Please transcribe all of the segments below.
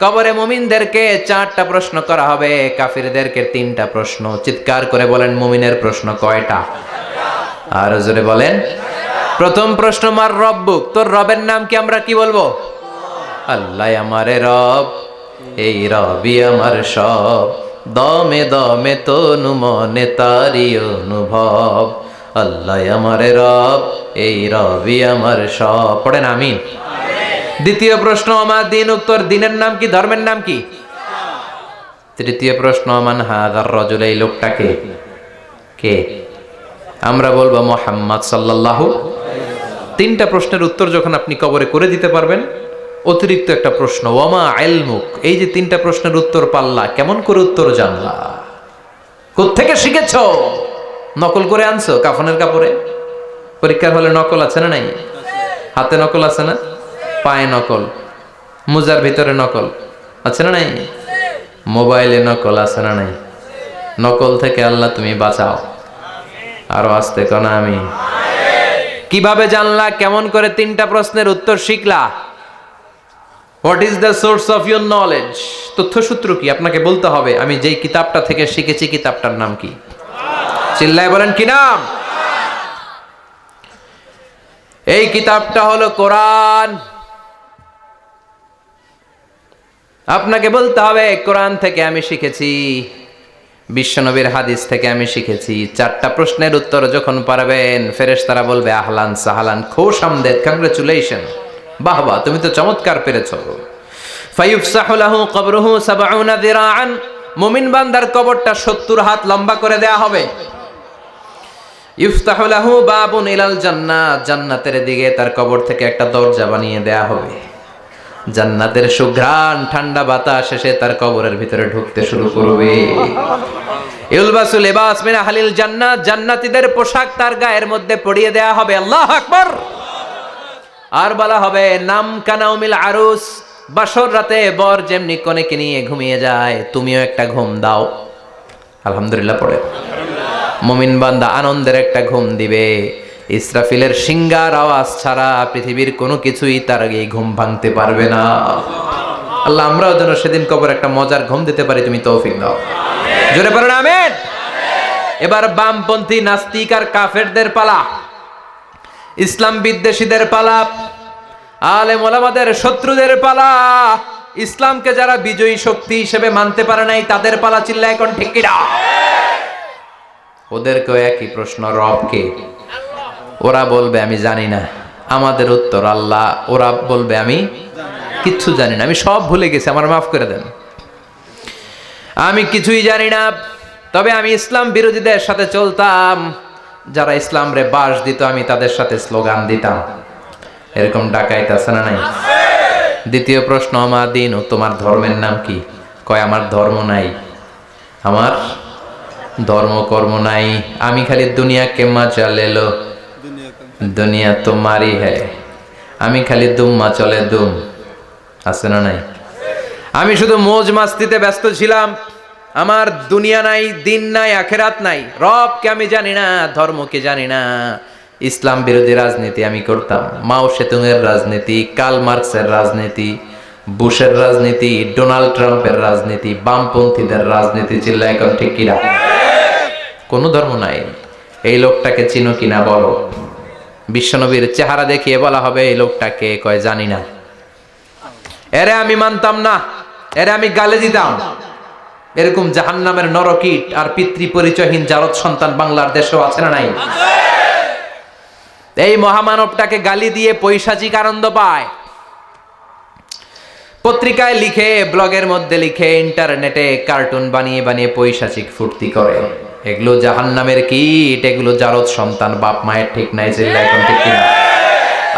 কবরে মুমিনদেরকে চারটা প্রশ্ন করা হবে, কাফিরদেরকে তিনটা প্রশ্ন। চিৎকার করে বলেন, মুমিনের প্রশ্ন কয়টা? আর জোরে বলেন, প্রথম প্রশ্ন, মার রব্বুক? তোর রবের নাম কি আমরা কি বলব? আল্লাহ আমারে রব, এই রবি আমার সব। দমে দমে তনু মনে তারি অনুভব। আল্লাহ আমারে রব, এই রবি আমার সব। পড়েন, আমিন। দ্বিতীয় প্রশ্ন, আমার দিন উত্তর দিনের নাম কি, ধর্মের নাম কি? তৃতীয় প্রশ্ন আমান হাদার রজুল এই লোকটাকে কে? আমরা বলব মোহাম্মদ সাল্লাল্লাহু তিনটা প্রশ্নের উত্তর যখন আপনি কবরে করে দিতে পারবেন, অতিরিক্ত একটা প্রশ্ন, ওয়ামা আইলমুক এই যে তিনটা প্রশ্নের উত্তর পাল্লা, কেমন করে উত্তর জানলা? কোত্থেকে শিখেছ? নকল করে আনছো কাফনের কাপড়ে? পরীক্ষার হলে নকল আছে না নাই? হাতে নকল আছে না? পায়ে নকল, মুজার ভিতরে নকল, আছে না নাই? মোবাইলে নকল আছে না নাই? নকল থেকে আল্লাহ তুমি বাঁচাও। আরও আসতে কোনা আমি কীভাবে জানলা, কেমন করে তিনটা প্রশ্নের উত্তর শিখলা? What is the source of your knowledge তথ্যসূত্র কি? আপনাকে বলতে হবে, আমি যেই কিতাবটা থেকে শিখেছি, কিতাবটার নাম কি? চিল্লায় বলেন, কি নাম? এই কিতাবটা হলো কোরআন। আপনাকে বলতে হবে, কোরআন থেকে আমি শিখেছি, বিশ্বনবীর হাদিস থেকে আমি শিখেছি। চারটা প্রশ্নের উত্তর যখন পারবেন, ফেরেশতারা বলবে, আহলান সাহালান, খোশ আমদেদ কংগ্রেচুলেশন বাহ বাহ, তুমি তো চমৎকার পেরেছ। ফায়ুফসাহু লাহু কবরুহু সাবউনা দিরাআন। মুমিন বান্দার কবরটা 70 হাত লম্বা করে দেয়া হবে। ইফতাহু লাহু বাবুন ইলাল জান্নাত। জান্নাতের দিকে তার কবর থেকে একটা দরজা বানিয়ে দেয়া হবে। জান্নাতের সুঘ্রাণ ঠান্ডা বাতাস এসে তার কবরের ভিতরে ঢুকতে শুরু করবে। আহলিল জান্নাত, জান্নাতীদের পোশাক তার গায়ের মধ্যে পরিয়ে হবে। আল্লাহু আকবার! আর বলা হবে আরুস, বাসর রাতে বর যেমনি কনেকে নিয়ে ঘুমিয়ে যায়, তুমিও একটা ঘুম দাও। আলহামদুলিল্লাহ পড়ে। মুমিন বান্দা আনন্দের একটা ঘুম দিবে। ইসরাফিলের সিঙ্গার আওয়াজ ছাড়া পৃথিবীর কোনো কিছুই তার আগে ঘুম ভাঙতে পারবে না। আল্লাহ, আমরাও যেন সেদিন কবর একটা মজার ঘুম দিতে পারি, তুমি তৌফিক দাও। জোরে পারেন আমেন। এবার বামপন্থী নাস্তিক আর কাফেরদের পালা, ইসলাম বিদ্বেষীদের পালা আলে মোলামাদের শত্রুদের পালা, ইসলামকে যারা বিজয়ী শক্তি হিসেবে মানতে পারে নাই, তাদের পালা চিল্লা এখন ঠিক ওদেরকেও একই প্রশ্ন, রবকে। ওরা বলবে, আমি জানি না। আমাদের উত্তর, আল্লাহ, ওরা বলবে, আমি কিচ্ছু জানি না। আমি সব ভুলে গেছি, আমার মাফ করে দেন। আমি কিছুই জানি না, তবে আমি ইসলাম বিরোধীদের সাথে চলতাম। যারা ইসলাম রে বাস দিত, আমি তাদের সাথে স্লোগান দিতাম। এরকম ডাকাইতে আছে না নাই? দ্বিতীয় প্রশ্ন আমার দিন ও তোমার ধর্মের নাম কি? কয়, আমার ধর্ম নাই। আমার ধর্ম কর্ম নাই। আমি খালি দুনিয়া কে মজা লেলো দুনিয়া তোমারই হ্যায় আমি খালি দুম্মা চলে দুম। আছে না নাই? আমি শুধু মোজ মাস্তিতে ব্যস্ত ছিলাম। আমার দুনিয়া নাই, দিন নাই, আখেরাত নাই। রবকে আমি জানি না, ধর্মকে জানি না। ইসলাম বিরোধী রাজনীতি আমি করতাম। মাও সেতুংয়ের রাজনীতি কাল মার্কসের রাজনীতি, বুশের রাজনীতি, ডোনাল্ড ট্রাম্পের রাজনীতি, বামপন্থীদের রাজনীতি, চিল্লা এখন ঠিক কিনা? কোনো ধর্ম নাই। এই লোকটাকে চিনো কিনা বলো। বিশ্বনবীর চেহারা দেখিয়ে বলা হবে, এই লোকটাকে কয় জানি না। এরে আমি মানতাম না, এরে আমি গালে দিতাম। এরকম জাহান নামের নরকিট আর পিতৃ পরিচয়হীন জারদ সন্তান বাংলার দেশেও আছে না নাই? এই মহামানবটাকে গালি দিয়ে পৈশাচিক আনন্দ পায়। পত্রিকায় লিখে, ব্লগের মধ্যে লিখে, ইন্টারনেটে কার্টুন বানিয়ে বানিয়ে পৈশাচিক ফুর্তি করে। এগুলো জাহান নামের কীট, এগুলো জারদ সন্তান, বাপ মায়ের ঠিক নাই চিল্লা এখন ঠিক কিনা?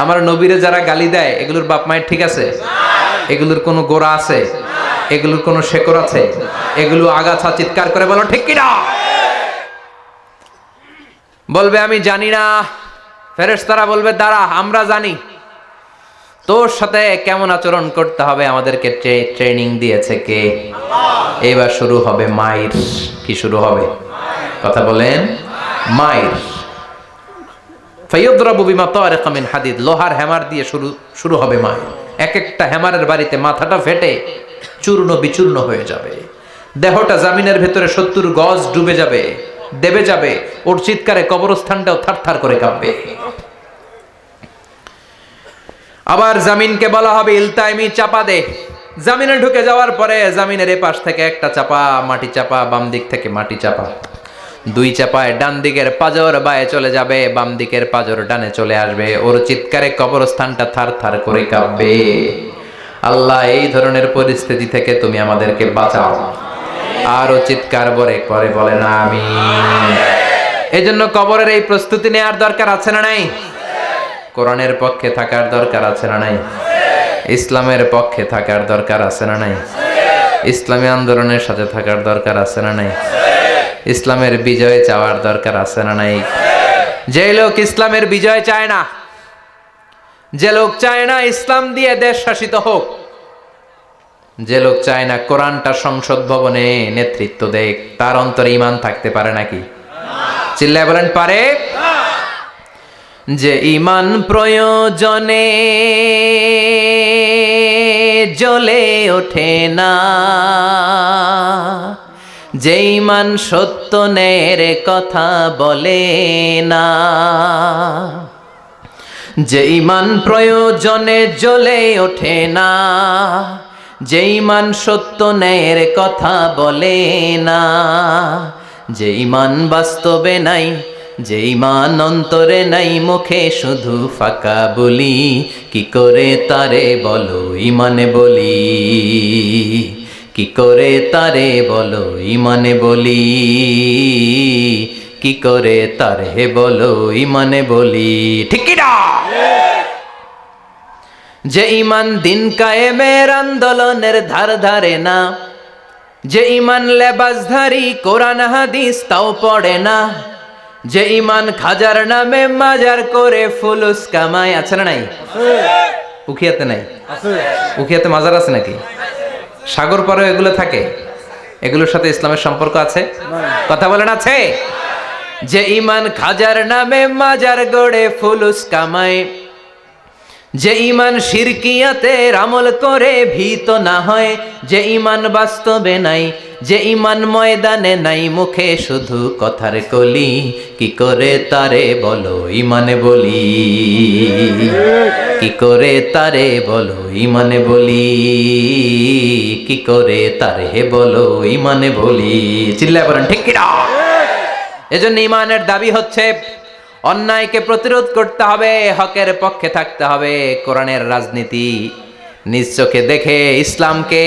আমার নবীরে যারা গালি দেয়, এগুলোর বাপ মায়ের ঠিক আছে? এগুলোর কোনো গোড়া আছে? এগুলোর কোনো শেকড় আছে? এগুলো আগাছা চিৎকার করে বলো, ঠিক কিনা? বলবে, আমি জানি না। ফেরেশতারা বলবে, দাঁড়া, আমরা জানি। তোর সাথে কেমন আচরণ করতে হবে আমাদেরকে ট্রেনিং দিয়েছে কে? এবার শুরু হবে মাইর কি শুরু হবে? কথা বলেন। মায়ের। ফাইয়দ্রাবু বিমা তারিকা মিন হাদিদ। লোহার হ্যামার দিয়ে শুরু শুরু হবে মাইর এক একটা হ্যামারের বাড়িতে মাথাটা ফেটে চূর্ণ বিচূর্ণ হয়ে যাবে। দেহটা জামিনের ভেতরে সত্তর গজ ডুবে যাবে, দেবে যাবে। ওর চিৎকারে কবরস্থানটাও থারথার করে কাঁপবে। আবার জামিনকে বলা হবে ইলতাইমি চাপা দে। জামিনে ঢুকে যাওয়ার পরে জামিনের এ পাশ থেকে একটা চাপা, মাটি চাপা, বাম দিক থেকে মাটি চাপা। দুই চাপায় ডান দিকের পাজর বায়ে চলে যাবে, বাম দিকের পাজর ডানে চলে আসবে। ওর চিৎকারে কবরস্থানটা থার থার করে কাঁপবে। আল্লাহ, এই ধরনের পরিস্থিতি থেকে তুমি আমাদেরকে বাঁচাও। আরও চিৎকার বরে করে বলে না আমি এই জন্য কবরের এই প্রস্তুতি নেওয়ার দরকার আছে না নাই? কোরআনের পক্ষে থাকার দরকার আছে না নাই? ইসলামের পক্ষে থাকার দরকার আছে না নাই? ইসলামী আন্দোলনের সাথে থাকার দরকার আছে না নাই? ইসলামের বিজয় চাওয়ার দরকার আছে না নাই? যে লোক ইসলামের বিজয় চায় না, যে লোক চায় না ইসলাম দিয়ে দেশ শাসিত হোক, যে লোক চায় না কোরআনটা সংসদ ভবনে নেতৃত্ব দেখ তার অন্তরে ইমান থাকতে পারে নাকি? চিল্লায় বলেন, পারে। যে ইমান প্রয়োজনে জ্বলে ওঠে না। যে ইমান সত্য নের কথা বলে না। যে ইমান প্রয়োজনে জ্বলে ওঠে না। যে ইমান সত্য ন্যায়ের কথা বলে না। যে ইমান বাস্তবে নাই যে ইমান অন্তরে নাই মুখে শুধু ফাঁকা বলি, কি করে তারে বলো ইমানে বলি? কি করে তারে বলো ইমানে বলি? কি করে তারে বলো ইমানে বলি? ঠিক যে ইমান দিন কায়েমের আন্দোলনের ধার ধারে না, যে ইমান লেবাসধারী কোরআন হাদিস তাও পড়ে না যে ইমান খাজার নামে মাজার করে ফুলুস কামায় আছে না নাই? উখিয়াতে নাই? উখিয়াতে মাজার আছে নাকি? সাগর পরে এগুলো থাকে? এগুলোর সাথে ইসলামের সম্পর্ক আছে? কথা বলেন আছে? যে ইমান খাজার নামে মাজার গড়ে ফুলুস কামায় যে ইমান শিরকিয়াতে আমল করে ভীত না হয়, যে ইমান বাস্তবে নাই, যে ইমান ময়দানে নাই, মুখে শুধু কথার কলি, কি করে তারে বলো ইমানে বলি? কি করে তারে বলো ইমানে বলি? কি করে তারে বলো ইমানে বলি? চিল্লায় বলেন, ঠিক এজন্য ইমানের দাবি হচ্ছে অন্যায়কে প্রতিরোধ করতে হবে, হকের পক্ষে থাকতে হবে, কোরআনের রাজনীতি। নিজ দেখে ইসলামকে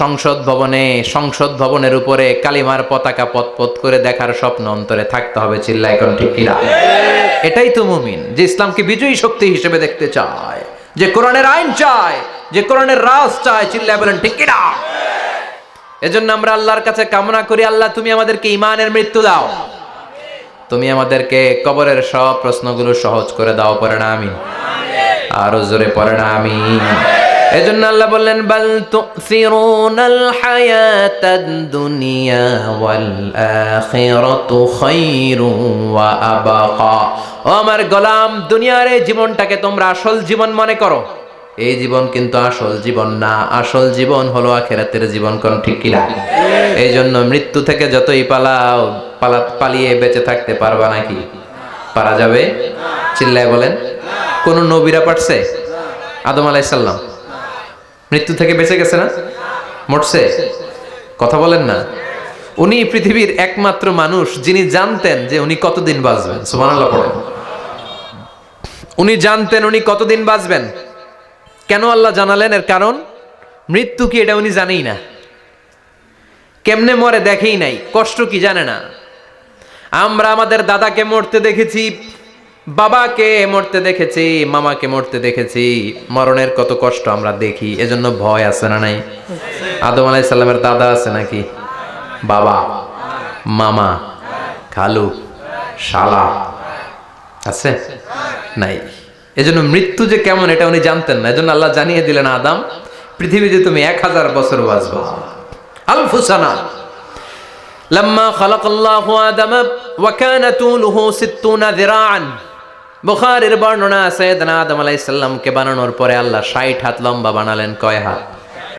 সংসদ ভবনে, সংসদ ভবনের উপরে কালিমার পতাকা পতপত করে দেখার স্বপ্ন অন্তরে থাকতে হবে চিল্লা এখন ঠিক কিনা? এটাই তো মুমিন, যে ইসলামকে বিজয়ী শক্তি হিসেবে দেখতে চায়, যে কোরআনের আইন চায়, যে কোরআনের রাজ চায়, চিল্লায় বলেন ঠিক কিনা? এজন্য আমরা আল্লাহর কাছে কামনা করি, আল্লাহ তুমি আমাদেরকে ইমানের মৃত্যু দাও। তুমি আমাদেরকে কবরের সব প্রশ্নগুলো সহজ করে দাও পরে না আমি আরও জোরে না আমি এজন্য আল্লাহ বললেন, বাল তুসিরুনাল হায়াতাদ দুনিয়া ওয়াল আখিরাতু খায়রু ওয়া আবাকা। ও আমার গোলাম, দুনিয়ার এই জীবনটাকে তোমরা আসল জীবন মনে করো। এই জীবন কিন্তু আসল জীবন না। আসল জীবন হলো আখেরাতের জীবন কোন ঠিক কিনা? এই জন্য মৃত্যু থেকে যতই পালাও, পালা পালিয়ে বেঁচে থাকতে পারবা নাকি? পারা যাবে? চিল্লায় বলেন। কোন নবীরা পারছে? আদম আলাইসাল্লাম মৃত্যু থেকে বেঁচে গেছে না? মরছে? কথা বলেন না। উনি পৃথিবীর একমাত্র মানুষ যিনি জানতেন যে উনি কতদিন বাঁচবেন। সুবহানাল্লাহ পড়েন। উনি জানতেন উনি কতদিন বাঁচবেন। কেন আল্লাহ জানালেন? এর কারণ, মৃত্যু কি এটা উনি জানেই না। কেমনে মরে দেখেই নাই, কষ্ট কি জানে না। আমরা আমাদের দাদাকে মরতে দেখেছি, বাবাকে মরতে দেখেছি, মামাকে মরতে দেখেছি। মরণের কত কষ্ট আমরা দেখি, এজন্য ভয় আছে না নাই? আদম আলাইসাল্লামের দাদা আছে নাকি? বাবা, মামা, খালু, শালা, আছে? নাই। এজন্য মৃত্যু যে কেমন, এটা উনি জানতেন না। এজন্য আল্লাহ জানিয়ে দিলেন, আদাম, পৃথিবীতে তুমি এক হাজার বছর বাঁচবা। আলফুসানা। লম্মা খালাক আল্লাহ আদম ওয়াকান তুলুহু সিত্তুনা যিরাআন বুখারীর বর্ণনা আছে আদম আলাইহিস সালামকে বানানোর পরে আল্লাহ 60 হাত লম্বা বানালেন। কয় হাত?